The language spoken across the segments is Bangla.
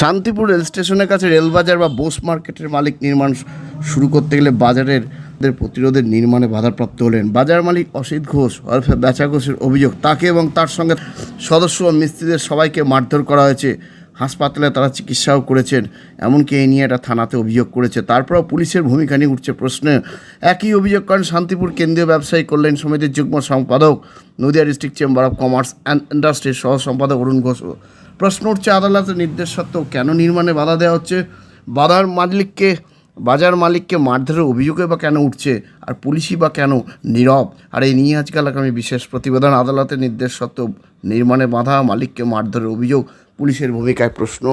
শান্তিপুর রেল স্টেশনের কাছে রেলবাজার বা বোস মার্কেটের মালিক নির্মাণ শুরু করতে গেলে বাজারের প্রতিরোধের নির্মাণে বাধাপ্রাপ্ত হলেন। বাজার মালিক অসিত ঘোষ, অর্ফে বেচা ঘোষের অভিযোগ, তাকে এবং তার সঙ্গে সদস্য ও মিস্ত্রিদের সবাইকে মারধর করা হয়েছে। হাসপাতালে তারা চিকিৎসাও করেছেন, এমনকি এই নিয়ে একটা থানাতে অভিযোগ করেছে। তারপরেও পুলিশের ভূমিকা নিয়ে উঠছে প্রশ্নে। একই অভিযোগ করেন শান্তিপুর কেন্দ্রীয় ব্যবসায়ী কল্যাণ সমিতির যুগ্ম সম্পাদক, Nadia district chamber of commerce and ইন্ডাস্ট্রির সহ সম্পাদক অরুণ ঘোষ। প্রশ্ন উঠছে, আদালতের নির্দেশ সত্ত্বেও কেন নির্মাণে বাধা দেওয়া হচ্ছে? বাজার মালিককে বাজার মালিককে মারধরের অভিযোগে বা কেন উঠছে? আর পুলিশই বা কেন নীরব? আর এই নিয়ে আজকাল আগামী বিশেষ প্রতিবেদন, আদালতের নির্দেশ সত্ত্বেও নির্মাণে বাধা, মালিককে মারধরের অভিযোগ। পুলিশের ভূমিকায় প্রশ্ন।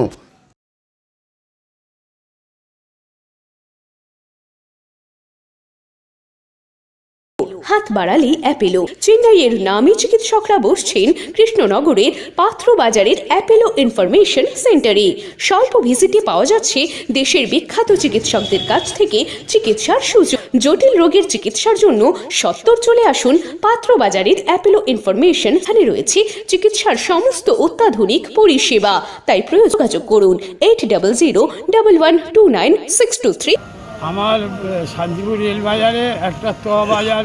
হাত বাড়ালে অ্যাপেলো। চেন্নাইয়ের নামী চিকিৎসকরা বসছেন কৃষ্ণনগরের পাত্র বাজারের অ্যাপেলো ইনফরমেশন সেন্টারে। স্বল্প ভিজিটে পাওয়া যাচ্ছে দেশের বিখ্যাত চিকিৎসকদের কাছ থেকে চিকিৎসার সুযোগ। জটিল রোগের চিকিৎসার জন্য সত্তর চলে আসুন পাত্র বাজারের অ্যাপেলো ইনফরমেশন এখানে রয়েছে। চিকিৎসার সমস্ত অত্যাধুনিক পরিষেবা। তাই প্রয়োগ যোগাযোগ করুন eight double zero double one two nine six two three আমার শান্তিপুর রেলবাজারে একটা ত বাজার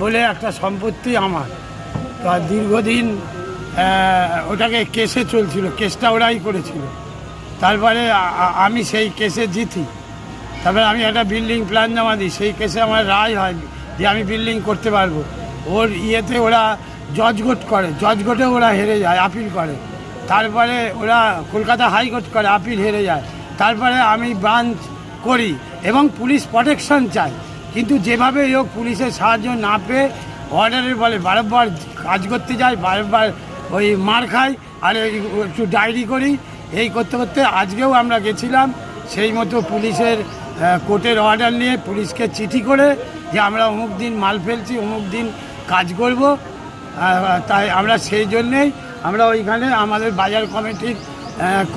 বলে একটা সম্পত্তি আমার। তা দীর্ঘদিন ওটাকে কেসে চলছিল, কেসটা ওরাই করেছিল। তারপরে আমি সেই কেসে জিতি। তারপরে আমি একটা বিল্ডিং প্ল্যান জমা দিই, সেই কেসে আমার রায় হয় যে আমি বিল্ডিং করতে পারব। ওর ইয়েতে ওরা জজগোট করে, জজগোটে ওরা হেরে যায় আপিল করে। তারপরে ওরা কলকাতা হাইকোর্ট করে আপিল হেরে যায়। তারপরে আমি ব্রাঞ্চ করি এবং পুলিশ প্রোটেকশন চাই। কিন্তু যেভাবে হোক পুলিশের সাহায্য না পেয়ে অর্ডারের বলে বারবার কাজ করতে যাই, বারবার ওই মার খাই, আর একটু ডায়েরি করি, এই করতে করতে আজকেও আমরা গেছিলাম, সেই মতো পুলিশের কোর্টের অর্ডার নিয়ে পুলিশকে চিঠি করে যে আমরা অমুক দিন মাল ফেলছি, অমুক দিন কাজ করব। তাই আমরা সেই জন্যেই আমরা ওইখানে আমাদের বাজার কমিটির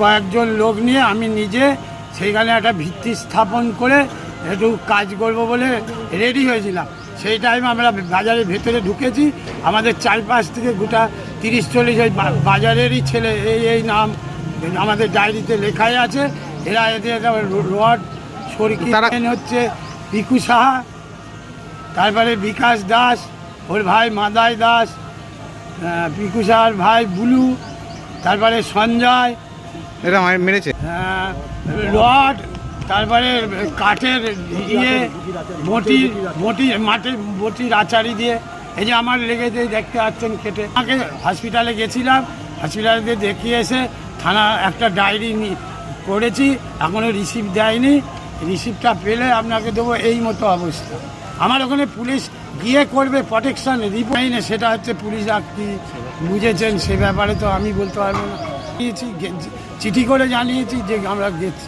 কয়েকজন লোক নিয়ে আমি নিজে সেইখানে একটা ভিত্তি স্থাপন করে একটু কাজ করব বলে রেডি হয়েছিলাম। সেই টাইমে আমরা বাজারের ভেতরে ঢুকেছি। আমাদের চারপাশ থেকে গোটা তিরিশ চল্লিশ ওই বাজারেরই ছেলে, এই এই নাম আমাদের ডায়েরিতে লেখাই আছে। এরা এদের একটা হচ্ছে পিকু সাহা তারপরে বিকাশ দাস ওর ভাই মাদাই দাস পিকু সাহার ভাই বুলু তারপরে সঞ্জয় এটা মার- মেরেছে। রড তারপরে কাঠের ইয়ে বটি বটি মাটির বটির আচারি দিয়ে। এই যে আমার লেগেছে দেখতে পাচ্ছেন কেটে আমাকে হসপিটালে গেছিলাম হসপিটালে দেখিয়ে এসে থানা একটা ডায়েরি করেছি এখনও রিসিভ দেয়নি। রিসিভটা পেলে আপনাকে দেবো এই মতো অবস্থা। আমার ওখানে পুলিশ গিয়ে করবে প্রটেকশন রিপোর্ট সেটা হচ্ছে পুলিশ আপনি বুঝেছেন, সে ব্যাপারে তো আমি বলতে পারব না। চিঠি করে জানিয়েছি যে আমরা গেছি।